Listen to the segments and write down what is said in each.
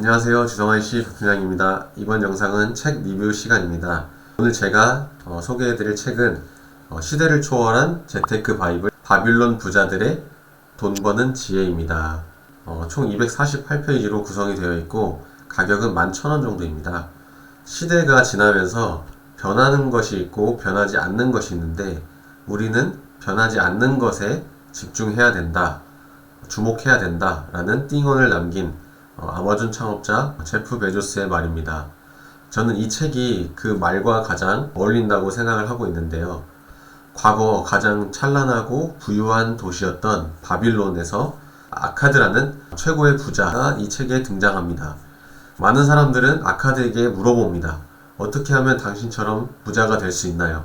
안녕하세요. 지성환 씨 부장입니다. 이번 영상은 책 리뷰 시간입니다. 오늘 제가 어, 소개해드릴 책은 어, 시대를 초월한 재테크 바이블 바빌론 부자들의 돈 버는 지혜입니다. 어, 총 248페이지로 구성이 되어 있고 가격은 11,000원 정도입니다. 시대가 지나면서 변하는 것이 있고 변하지 않는 것이 있는데 우리는 변하지 않는 것에 집중해야 된다. 주목해야 된다 라는 띵언을 남긴 어, 아마존 창업자 제프 베조스의 말입니다. 저는 이 책이 그 말과 가장 어울린다고 생각을 하고 있는데요. 과거 가장 찬란하고 부유한 도시였던 바빌론에서 아카드라는 최고의 부자가 이 책에 등장합니다. 많은 사람들은 아카드에게 물어봅니다. 어떻게 하면 당신처럼 부자가 될 수 있나요?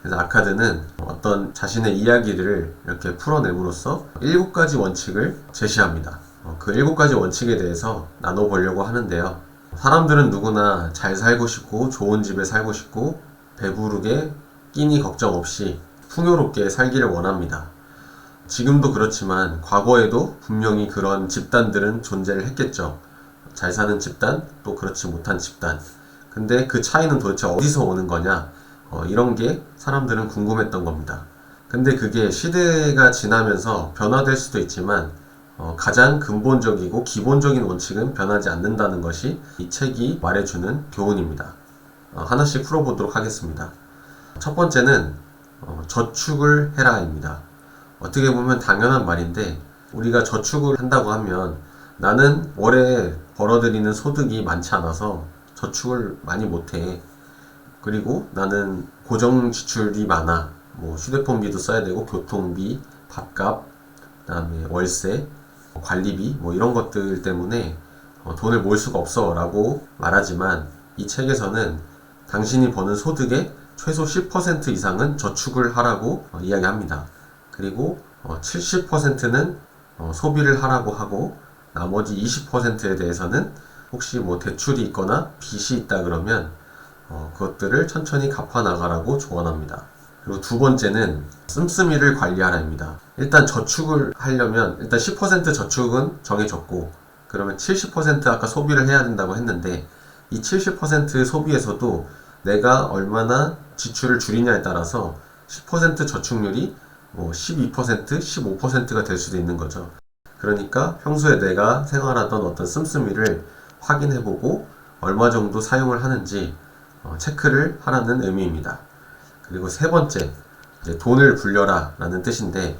그래서 아카드는 어떤 자신의 이야기를 이렇게 풀어내므로써 일곱 가지 원칙을 제시합니다. 어, 그 일곱 가지 원칙에 대해서 나눠보려고 하는데요. 사람들은 누구나 잘 살고 싶고 좋은 집에 살고 싶고 배부르게 끼니 걱정 없이 풍요롭게 살기를 원합니다. 지금도 그렇지만 과거에도 분명히 그런 집단들은 존재를 했겠죠. 잘 사는 집단, 또 그렇지 못한 집단. 근데 그 차이는 도대체 어디서 오는 거냐? 어, 이런 게 사람들은 궁금했던 겁니다. 근데 그게 시대가 지나면서 변화될 수도 있지만 어, 가장 근본적이고 기본적인 원칙은 변하지 않는다는 것이 이 책이 말해주는 교훈입니다. 어, 하나씩 풀어보도록 하겠습니다. 첫 번째는 어, 저축을 해라입니다. 어떻게 보면 당연한 말인데 우리가 저축을 한다고 하면 나는 월에 벌어들이는 소득이 많지 않아서 저축을 많이 못해. 그리고 나는 고정 지출이 많아. 뭐 휴대폰비도 써야 되고 교통비, 밥값, 그다음에 월세, 관리비 뭐 이런 것들 때문에 어, 돈을 모을 수가 없어 라고 말하지만 이 책에서는 당신이 버는 소득의 최소 10% 이상은 저축을 하라고 어, 이야기합니다. 그리고 어, 70%는 어, 소비를 하라고 하고 나머지 20%에 대해서는 혹시 뭐 대출이 있거나 빚이 있다 그러면 어, 그것들을 천천히 갚아 나가라고 조언합니다. 그리고 두 번째는 씀씀이를 관리하라입니다. 일단 저축을 하려면 일단 10% 저축은 정해졌고 그러면 70% 아까 소비를 해야 된다고 했는데 이 70% 소비에서도 내가 얼마나 지출을 줄이냐에 따라서 10% 저축률이 뭐 12%, 15%가 될 수도 있는 거죠. 그러니까 평소에 내가 생활하던 어떤 씀씀이를 확인해보고 얼마 정도 사용을 하는지 어, 체크를 하라는 의미입니다. 그리고 세 번째, 돈을 불려라 라는 뜻인데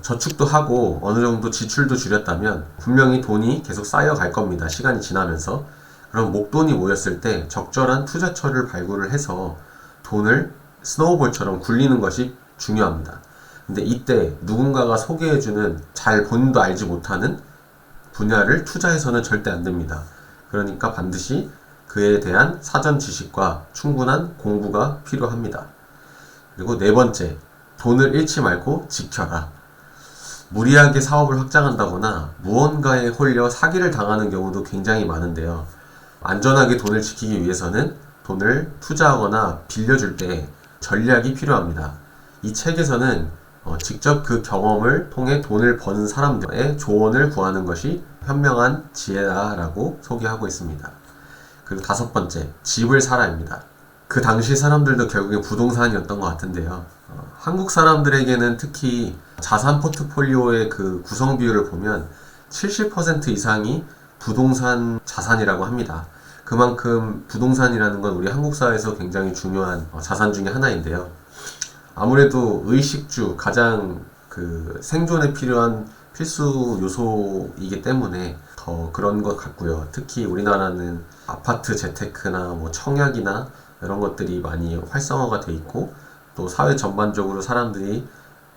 저축도 하고 어느 정도 지출도 줄였다면 분명히 돈이 계속 쌓여갈 겁니다. 시간이 지나면서. 그럼 목돈이 모였을 때 적절한 투자처를 발굴을 해서 돈을 스노우볼처럼 굴리는 것이 중요합니다. 근데 이때 누군가가 소개해주는 잘 본인도 알지 못하는 분야를 투자해서는 절대 안 됩니다. 그러니까 반드시 그에 대한 사전 지식과 충분한 공부가 필요합니다. 그리고 네 번째, 돈을 잃지 말고 지켜라. 무리하게 사업을 확장한다거나 무언가에 홀려 사기를 당하는 경우도 굉장히 많은데요. 안전하게 돈을 지키기 위해서는 돈을 투자하거나 빌려줄 때 전략이 필요합니다. 이 책에서는 어, 직접 그 경험을 통해 돈을 버는 사람들의 조언을 구하는 것이 현명한 지혜다라고 소개하고 있습니다. 그리고 다섯 번째, 집을 사라입니다. 그 당시 사람들도 결국에 부동산이었던 것 같은데요. 어, 한국 사람들에게는 특히 자산 포트폴리오의 그 구성 비율을 보면 70% 이상이 부동산 자산이라고 합니다. 그만큼 부동산이라는 건 우리 한국 사회에서 굉장히 중요한 어, 자산 중의 하나인데요. 아무래도 의식주 가장 그 생존에 필요한 필수 요소이기 때문에 더 그런 것 같고요. 특히 우리나라는 아파트 재테크나 뭐 청약이나 이런 것들이 많이 활성화가 돼 있고 또 사회 전반적으로 사람들이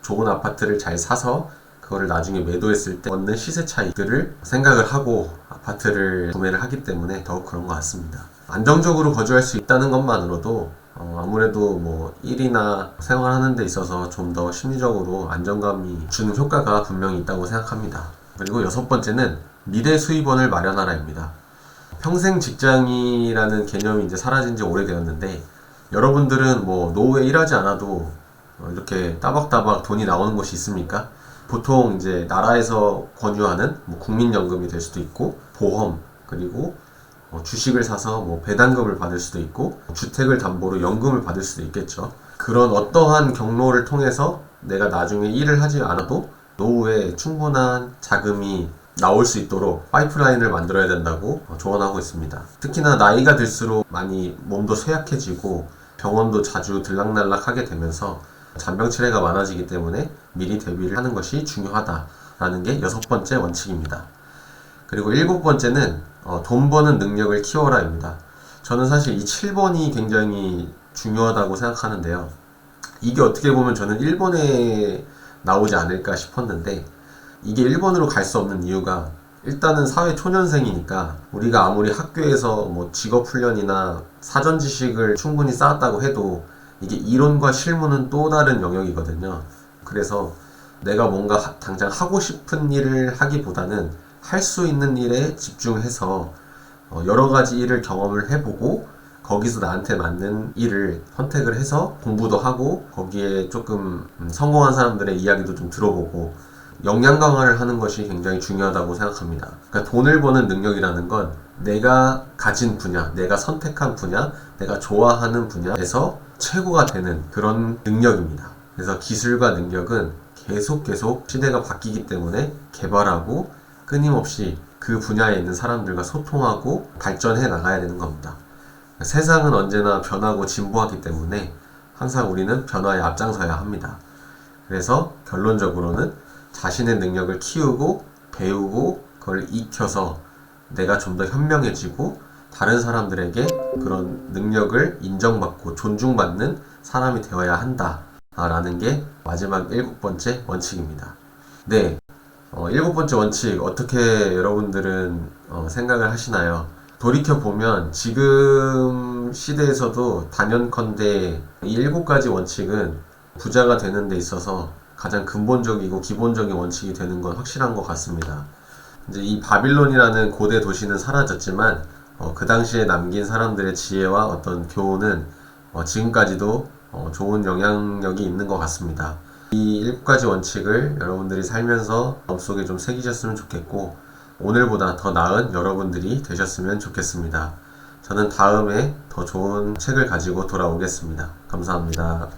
좋은 아파트를 잘 사서 그거를 나중에 매도했을 때 얻는 시세 차익들을 생각을 하고 아파트를 구매를 하기 때문에 더욱 그런 것 같습니다. 안정적으로 거주할 수 있다는 것만으로도 어, 아무래도 뭐 일이나 생활하는 데 있어서 좀 더 심리적으로 안정감이 주는 효과가 분명히 있다고 생각합니다. 그리고 여섯 번째는 미래 수입원을 마련하라입니다. 평생 직장이라는 개념이 이제 사라진 지 오래되었는데 여러분들은 뭐 노후에 일하지 않아도 어, 이렇게 따박따박 돈이 나오는 곳이 있습니까? 보통 이제 나라에서 권유하는 뭐 국민연금이 될 수도 있고 보험 그리고 어, 주식을 사서 뭐 배당금을 받을 수도 있고 주택을 담보로 연금을 받을 수도 있겠죠. 그런 어떠한 경로를 통해서 내가 나중에 일을 하지 않아도 노후에 충분한 자금이 나올 수 있도록 파이프라인을 만들어야 된다고 어, 조언하고 있습니다. 특히나 나이가 들수록 많이 몸도 쇠약해지고 병원도 자주 들락날락 하게 되면서 잔병 치레가 많아지기 때문에 미리 대비를 하는 것이 중요하다라는 게 여섯 번째 원칙입니다. 그리고 일곱 번째는 어, 돈 버는 능력을 키워라입니다. 저는 사실 이 7번이 굉장히 중요하다고 생각하는데요. 이게 어떻게 보면 저는 일본에 나오지 않을까 싶었는데 이게 일본으로 갈 수 없는 이유가 일단은 사회 초년생이니까 우리가 아무리 학교에서 뭐 직업 훈련이나 사전 지식을 충분히 쌓았다고 해도 이게 이론과 실무는 또 다른 영역이거든요. 그래서 내가 뭔가 하- 당장 하고 싶은 일을 하기보다는 할 수 있는 일에 집중해서 어, 여러 가지 일을 경험을 해보고 거기서 나한테 맞는 일을 선택을 해서 공부도 하고 거기에 조금 음, 성공한 사람들의 이야기도 좀 들어보고 역량 강화를 하는 것이 굉장히 중요하다고 생각합니다. 그러니까 돈을 버는 능력이라는 건 내가 가진 분야, 내가 선택한 분야, 내가 좋아하는 분야에서 최고가 되는 그런 능력입니다. 그래서 기술과 능력은 계속 계속 시대가 바뀌기 때문에 개발하고 끊임없이 그 분야에 있는 사람들과 소통하고 발전해 나가야 되는 겁니다. 세상은 언제나 변하고 진보하기 때문에 항상 우리는 변화에 앞장서야 합니다. 그래서 결론적으로는 자신의 능력을 키우고 배우고 그걸 익혀서 내가 좀 더 현명해지고 다른 사람들에게 그런 능력을 인정받고 존중받는 사람이 되어야 한다 라는 게 마지막 일곱 번째 원칙입니다. 네. 어, 일곱 번째 원칙 어떻게 여러분들은 어, 생각을 하시나요? 돌이켜 보면 지금 시대에서도 단연컨대 이 일곱 가지 원칙은 부자가 되는 데 있어서 가장 근본적이고 기본적인 원칙이 되는 건 확실한 것 같습니다. 이제 이 바빌론이라는 고대 도시는 사라졌지만 어, 그 당시에 남긴 사람들의 지혜와 어떤 교훈은 어, 지금까지도 어, 좋은 영향력이 있는 것 같습니다. 이 일곱 가지 원칙을 여러분들이 살면서 마음속에 좀 새기셨으면 좋겠고 오늘보다 더 나은 여러분들이 되셨으면 좋겠습니다. 저는 다음에 더 좋은 책을 가지고 돌아오겠습니다. 감사합니다.